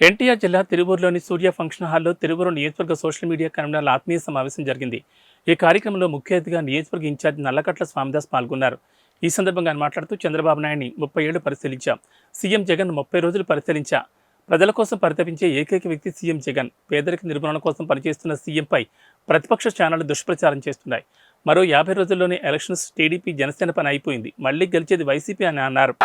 ఎన్టీఆర్ జిల్లా తిరువూరులోని సూర్య ఫంక్షన్ హాల్లో తిరువూరు నియోజకవర్గ సోషల్ మీడియా కన్వీనర్ల ఆత్మీయ సమావేశం జరిగింది. ఈ కార్యక్రమంలో ముఖ్య అతిథిగా నియోజకవర్గ ఇన్ఛార్జ్ నల్లకట్ల స్వామిదాస్ పాల్గొన్నారు. ఈ సందర్భంగా ఆయన మాట్లాడుతూ చంద్రబాబు నాయుడిని ముప్పై ఏళ్ళు పరిశీలించా. సీఎం జగన్ ముప్పై రోజులు పరిశీలించా. ప్రజల కోసం పరితపించే ఏకైక వ్యక్తి సీఎం జగన్. పేదరిక నిర్మూలన కోసం పనిచేస్తున్న సీఎంపై ప్రతిపక్ష ఛానళ్ళు దుష్ప్రచారం చేస్తున్నాయి. మరో యాభై రోజుల్లోనే ఎలక్షన్స్ టీడీపీ జనసేన పని అయిపోయింది. మళ్ళీ గెలిచేది వైసీపీ అని అన్నారు.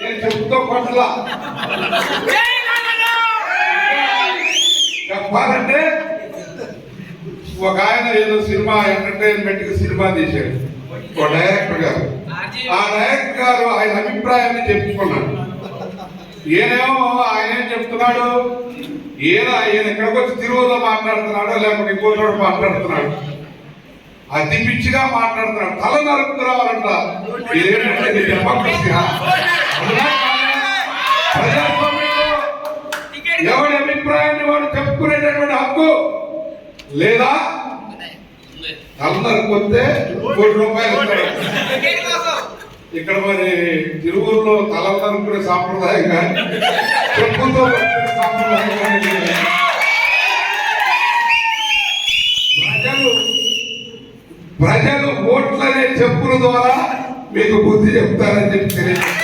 నేను చెప్పుతో పట్ల చెప్పాలంటే ఒక ఆయన ఏదో సినిమా ఎంటర్టైన్మెంట్ సినిమా తీశాడు. ఒక డైరెక్టర్ గారు. ఆ డైరెక్టర్ గారు ఆయన అభిప్రాయాన్ని చెప్పుకున్నాడు. ఈయనేమో ఆయన ఏం చెప్తున్నాడు? ఈయన ఈయన ఇక్కడికి వచ్చి తిరువులో మాట్లాడుతున్నాడు లేకపోతే ఇంకో చోట మాట్లాడుతున్నాడు. అతి పిచ్చిగా మాట్లాడుతున్నాడు. తల నరుకు రావాలంట. ఎవరి అభిప్రాయాన్ని వాడు చెప్పుకునేటటువంటి హక్కు లేదా? తల నరుకొస్తే కోటి రూపాయలు ఇక్కడ మరి తిరువురులో తల నరుకునే సాంప్రదాయం కానీ చెప్పుతో సాంప్రదాయం కానీ ప్రజలు ప్రజలు ఓట్లనే చెప్పుల ద్వారా మీకు బుద్ధి చెప్తారని చెప్పి తెలియదు